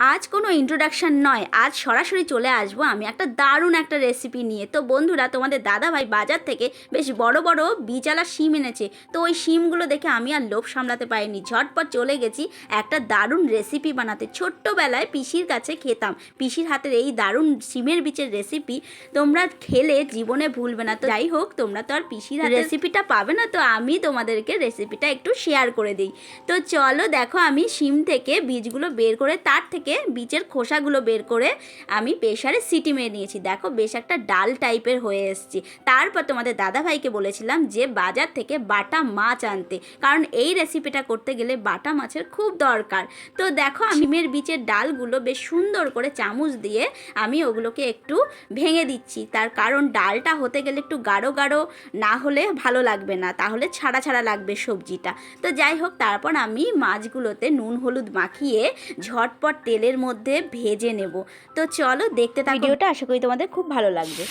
আজ কোনো ইন্ট্রোডাকশান নয়, আজ সরাসরি চলে আসব আমি একটা দারুণ একটা রেসিপি নিয়ে। তো বন্ধুরা, তোমাদের দাদাভাই বাজার থেকে বেশ বড় বড় বীজালা শিম এনেছে। তো ওই শিমগুলো দেখে আমি আর লোভ সামলাতে পারিনি। ঝটপট চলে গেছি একটা দারুণ রেসিপি বানাতে। ছোট্টবেলায় পিসির কাছে খেতাম। পিসির হাতের এই দারুণ শিমের বীজের রেসিপি তোমরা খেলে, জীবনে ভুলবে না। তো যাই হোক, তোমরা তো আর পিসির রেসিপিটা পাবে না, তো আমি তোমাদেরকে রেসিপিটা একটু শেয়ার করে দিই। তো চলো দেখো আমি শিম থেকে বীজগুলো বের করে তার থেকে বীজের খোসাগুলো বের করে আমি প্রেশারে সিটি মেরে নিয়েছি। দেখো, বেশ একটা ডাল টাইপের হয়ে এসেছি। তারপর তোমাদের দাদাভাইকে বলেছিলাম যে বাজার থেকে বাটা মাছ আনতে। কারণ এই রেসিপিটা করতে গেলে বাটা মাছের খুব দরকার। তো দেখো, আমি শিমের বীজের ডালগুলো বেশ সুন্দর করে চামচ দিয়ে আমি ওগুলোকে একটু ভেঙে দিচ্ছি। তার কারণ ডালটা হতে গেলে একটু গাঢ় গাঢ় না হলে ভালো লাগবে না। তাহলে ছাড়া ছাড়া লাগবে সবজিটা। তো যাই হোক, তারপর আমি মাছগুলোতে নুন, হলুদ মাখিয়ে ঝটপট তেলের মধ্যে ভেজে নেব। তো চলো দেখতে থাকো। ভিডিওটা আশা করি তোমাদের খুব ভালো লাগবে।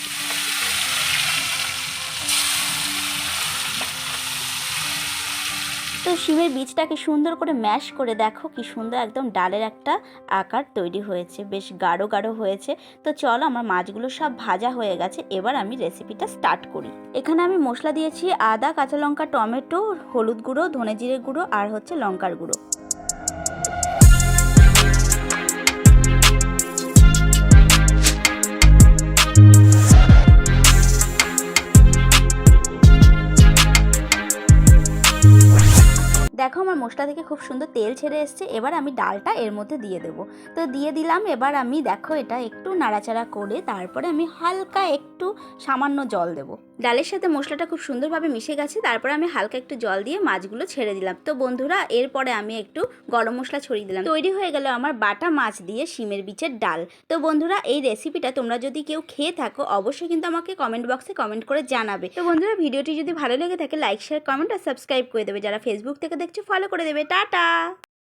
তো শিমের বীজটাকে সুন্দর করে ম্যাশ করে দেখো কি সুন্দর একদম ডালের একটা আকার তৈরি হয়েছে, বেশ গাঢ় গাঢ় হয়েছে। তো চলো আমার মাছগুলো সব ভাজা হয়ে গেছে, এবার আমি রেসিপিটা স্টার্ট করি। এখানে আমি মশলা দিয়েছি আদা, কাঁচা লঙ্কা, টমেটো, হলুদ গুঁড়ো ধনে জিরে গুঁড়ো আর হচ্ছে লঙ্কার গুঁড়ো। দেখো আমার মশলা থেকে খুব সুন্দর তেল ছেড়ে এসছে, এবার আমি ডালটা এর মধ্যে দিয়ে দেবো। তো দিয়ে দিলাম, এবার আমি দেখো এটা একটু নাড়াচাড়া করে তারপরে আমি হালকা একটু সামান্য জল দেবো। ডালের সাথে মশলাটা খুব সুন্দরভাবে মিশে গেছে, তারপরে আমি হালকা একটু জল দিয়ে মাছগুলো ছেড়ে দিলাম। তো বন্ধুরা, এরপরে আমি একটু গরম মশলা ছড়িয়ে দিলাম। তৈরি হয়ে গেল আমার বাটা মাছ দিয়ে শিমের বিচের ডাল। তো বন্ধুরা, এই রেসিপিটা তোমরা যদি কেউ খেয়ে থাকো, অবশ্যই কিন্তু আমাকে কমেন্ট বক্সে কমেন্ট করে জানাবে। তো বন্ধুরা, ভিডিওটি যদি ভালো লেগে থাকে লাইক শেয়ার কমেন্ট আর সাবস্ক্রাইব করে দেবে। যারা ফেসবুক থেকে দেখছ ফলো করে দেবে। টাটা!